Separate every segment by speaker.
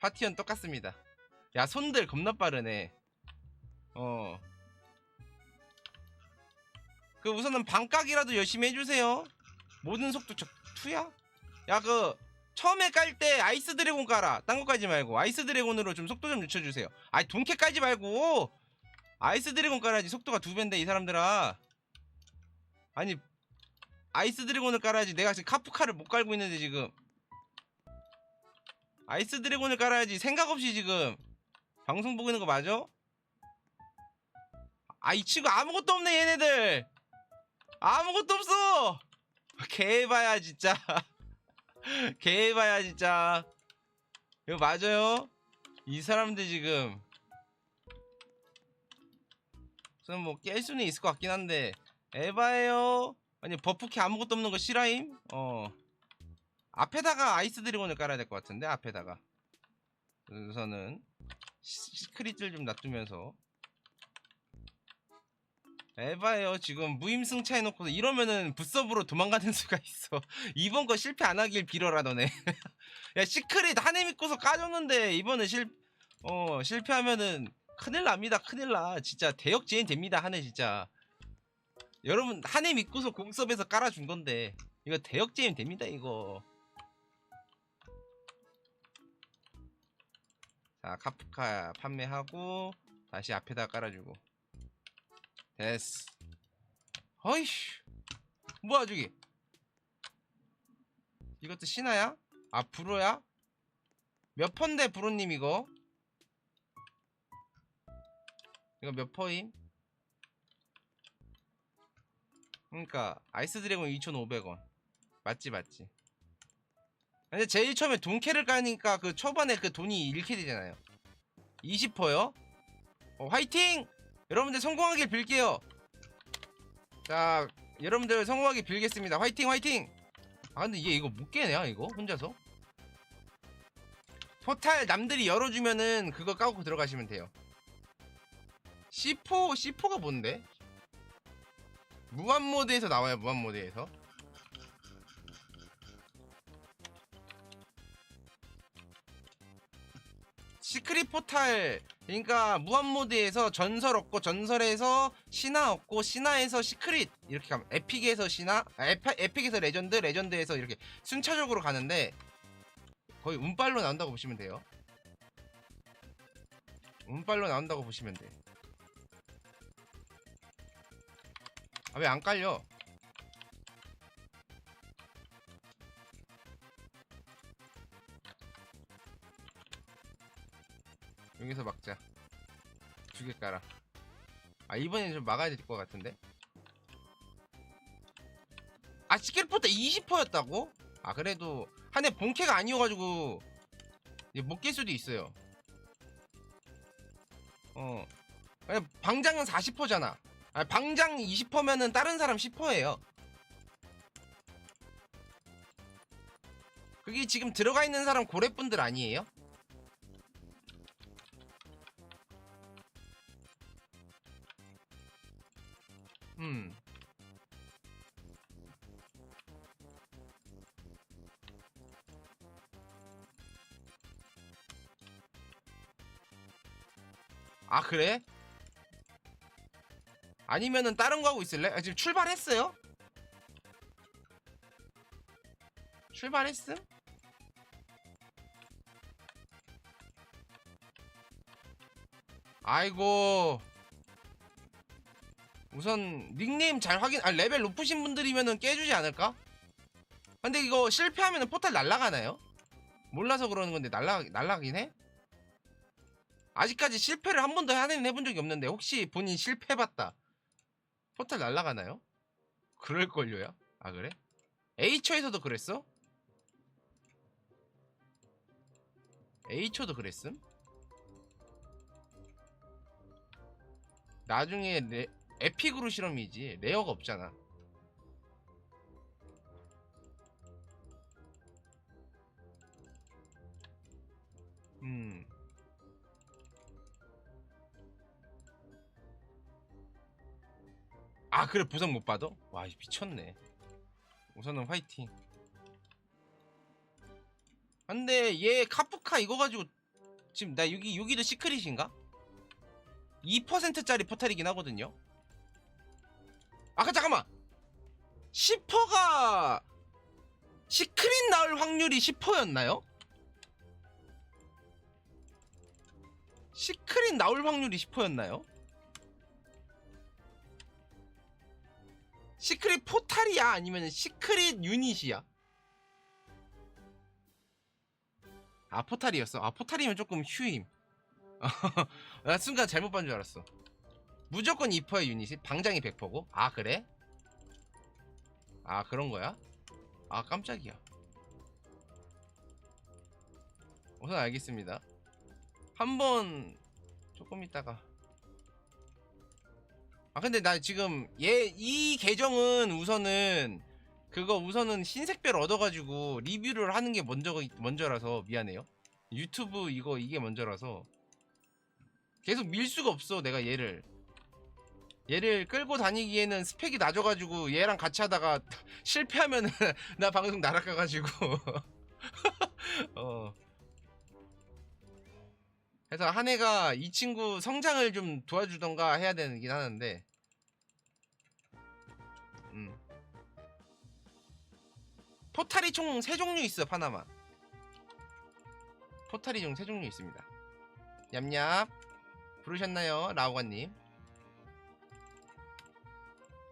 Speaker 1: 파티원 똑같습니다. 야 손들 겁나 빠르네. 어. 그 우선은 반각이라도 열심히 해주세요. 모든 속도 저 투야? 야 그 처음에 깔 때 아이스 드래곤 깔아. 딴 거 깔지 말고 아이스 드래곤으로 좀 속도 좀 늦춰주세요. 아니 돈캐 깔지 말고 아이스 드래곤 깔아야지 속도가 두 배인데 이 사람들아. 아니 아이스 드래곤을 깔아야지. 내가 지금 카프카를 못 깔고 있는데 지금. 아이스 드래곤을 깔아야지. 생각 없이 지금 방송 보고 있는 거 맞아? 아 이 친구 아무것도 없네 얘네들. 아무것도 없어. 개봐야 진짜. 개봐야 진짜. 이거 맞아요? 이 사람들 지금. 저는 뭐 깰 수는 있을 것 같긴 한데 에바예요. 아니 버프키 아무것도 없는 거 실화임? 어. 앞에다가 아이스 드래곤을 깔아야 될 것 같은데 앞에다가. 우선은 시- 시크릿을 좀 놔두면서. 에바예요. 지금 무임승차 해놓고 이러면은 부서브로 도망가는 수가 있어. 이번 거 실패 안 하길 빌어라 너네. 야 시크릿 한 해 믿고서 까줬는데 이번에 실 어, 실패하면은 큰일 납니다 큰일 나. 진짜 대역죄인 됩니다 한 해 진짜. 여러분 한 해 믿고서 공섭에서 깔아준 건데 이거 대역죄인 됩니다 이거 자 카프카 판매하고 다시 앞에다 깔아주고 됐어 어이씨 뭐야 저기 이것도 신화야? 아 브로야? 몇 퍼인데 브로님 이거? 이거 몇 퍼임? 그러니까 아이스 드래곤 2,500원 맞지 맞지 근데 제일 처음에 돈캐를 까니까 그 초반에 그 돈이 잃게 되잖아요. 20%요? 어, 화이팅! 여러분들 성공하길 빌게요. 자 여러분들 성공하길 빌겠습니다. 화이팅 화이팅! 아 근데 얘 이거 못 깨냐 이거? 혼자서? 포탈 남들이 열어주면은 그거 까고 들어가시면 돼요. C4 C4가 뭔데? 무한 모드에서 나와요 무한 모드에서 시크릿 포탈 그러니까 무한 모드에서 전설 얻고 전설에서 신화 얻고 신화에서 시크릿 이렇게 가면 에픽에서 신화 아, 에파, 에픽 에서 레전드 레전드에서 이렇게 순차적으로 가는데 거의 운빨로 나온다고 보시면 돼요 운빨로 나온다고 보시면 돼 아 왜 안 깔려? 여기서 막자. 두 개 깔아. 아 이번엔 좀 막아야 될 것 같은데. 아 시ker포트 20%였다고? 아 그래도 한해 본캐가 아니어가지고 못 깰 수도 있어요. 어. 방장은 40%잖아. 아, 방장 20%면은 다른 사람 10%예요. 그게 지금 들어가 있는 사람 고래분들 아니에요? 아 그래? 아니면은 다른 거 하고 있을래? 아, 지금 출발했어요? 출발했음? 아이고 우선 닉네임 잘 확인 아 레벨 높으신 분들이면은 깨주지 않을까? 근데 이거 실패하면은 포탈 날라가나요? 몰라서 그러는 건데 날라 날라가긴 해? 아직까지 실패를 한 번도 해본 적이 없는데 혹시 본인 실패봤다 포탈 날라가나요? 그럴걸요야? 아 그래? H초에서도 그랬어? H초도 그랬음? 나중에 레, 에픽으로 실험이지 레어가 없잖아 음 아 그래 보상 못 받아? 와 미쳤네 우선은 화이팅 근데 얘 카프카 이거 가지고 지금 나 여기 여기도 시크릿인가? 2%짜리 포탈이긴 하거든요. 아까 잠깐만. 10%가 시크릿 나올 확률이 10%였나요? 시크릿 나올 확률이 10%였나요? 시크릿 포탈이야 아니면 시크릿 유닛이야? 아 포탈이었어. 아 포탈이면 조금 휴임. 나 순간 잘못 본 줄 알았어. 무조건 2%의 유닛이 방장이 100%고. 아 그래? 아 그런 거야? 아 깜짝이야. 우선 알겠습니다. 한번 조금 있다가. 아 근데 나 지금 얘 이 계정은 우선은 그거 우선은 흰색별 얻어가지고 리뷰를 하는 게 먼저 먼저라서 미안해요. 유튜브 이거 이게 먼저라서 계속 밀 수가 없어 내가 얘를. 얘를 끌고 다니기에는 스펙이 낮아가지고 얘랑 같이 하다가 실패하면은 나 방송 날아가가지고. 어 그래서 한 해가 이 친구 성장을 좀 도와주던가 해야 되긴 하는데. 음. 포탈이 총세 종류 있어 파나마. 포탈이 총세 종류 있습니다. 냠냠. 부르셨나요? 라오가님.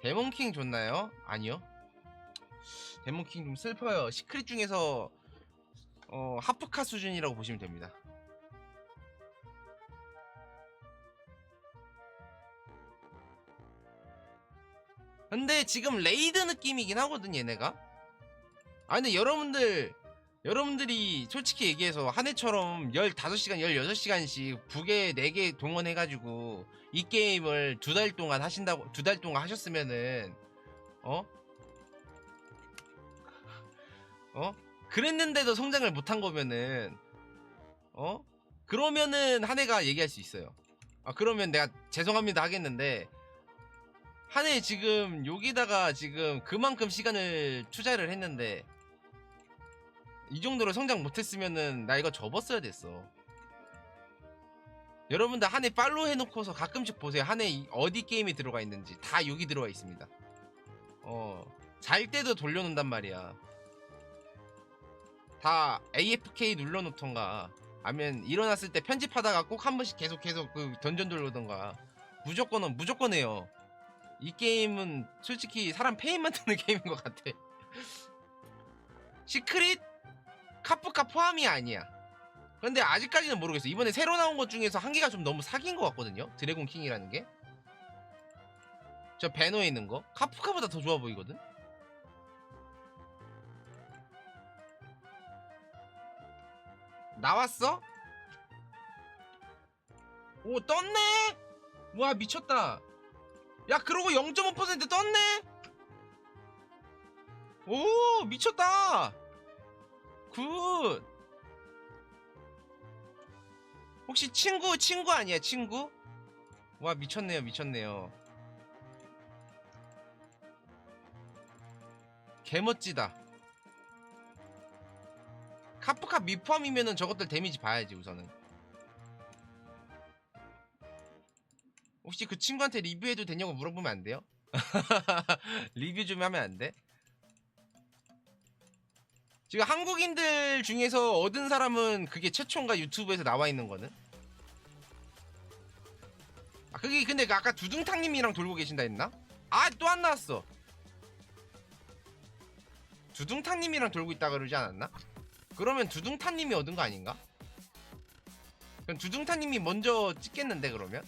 Speaker 1: 데몬킹 좋나요? 아니요. 데몬킹 좀 슬퍼요. 시크릿 중에서 어, 하프카 수준이라고 보시면 됩니다 근데 지금 레이드 느낌이긴 하거든 얘네가 아 근데 여러분들 여러분들이 솔직히 얘기해서 한 해처럼 15시간 16시간씩 부계 4개 동원해가지고 이 게임을 두 달 동안 하신다고 두 달 동안 하셨으면은 어? 어? 그랬는데도 성장을 못한 거면은 어? 그러면은 한 해가 얘기할 수 있어요 아 그러면 내가 죄송합니다 하겠는데 한 해 지금 여기다가 지금 그만큼 시간을 투자를 했는데 이 정도로 성장 못했으면은 나 이거 접었어야 됐어. 여러분들 한 해 팔로우 해놓고서 가끔씩 보세요. 한 해 어디 게임이 들어가 있는지 다 여기 들어가 있습니다. 어, 잘 때도 돌려놓는단 말이야. 다 AFK 눌러놓던가 아니면 일어났을 때 편집하다가 꼭 한 번씩 계속 계속 그 던전 돌려던가 무조건은 무조건 해요. 이 게임은 솔직히 사람 페인 만드는 게임인 것 같아. 시크릿 카프카 포함이 아니야. 근데 아직까지는 모르겠어. 이번에 새로 나온 것 중에서 한 개가 좀 너무 사기인 것 같거든요. 드래곤 킹이라는 게. 저 배너에 있는 거. 카프카보다 더 좋아 보이거든. 나왔어? 오 떴네? 와 미쳤다. 야 그러고 0.5% 떴네? 오 미쳤다. 굿. 혹시 친구 친구 아니야 친구? 와 미쳤네요 미쳤네요. 개멋지다. 카프카 미포함이면은 저것들 데미지 봐야지 우선은. 혹시 그 친구한테 리뷰해도 되냐고 물어보면 안 돼요? 리뷰 좀 하면 안 돼? 지금 한국인들 중에서 얻은 사람은 그게 최초인가 유튜브에서 나와 있는 거는? 아 그게 근데 그 아까 두둥탕님이랑 돌고 계신다 했나? 아 또 안 나왔어. 두둥탕님이랑 돌고 있다 그러지 않았나? 그러면 두둥탕님이 얻은 거 아닌가? 그럼 두둥탕님이 먼저 찍겠는데 그러면?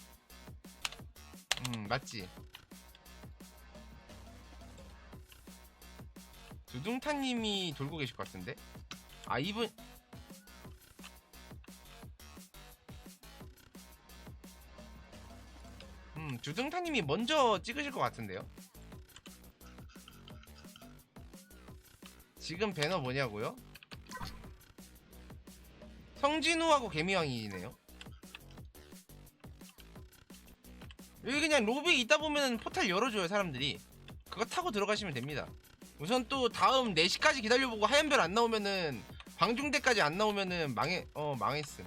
Speaker 1: 음 맞지. 두둥탕님이 돌고 계실 것 같은데? 아 이분 음 두둥탕님이 먼저 찍으실 것 같은데요? 지금 배너 뭐냐고요? 성진우하고 개미왕이네요. 여기 그냥 로비에 있다 보면 포탈 열어줘요 사람들이. 그거 타고 들어가시면 됩니다. 우선 또 다음 4시까지 기다려보고 하얀별 안 나오면은 방중대까지 안 나오면은 망해 어 망했음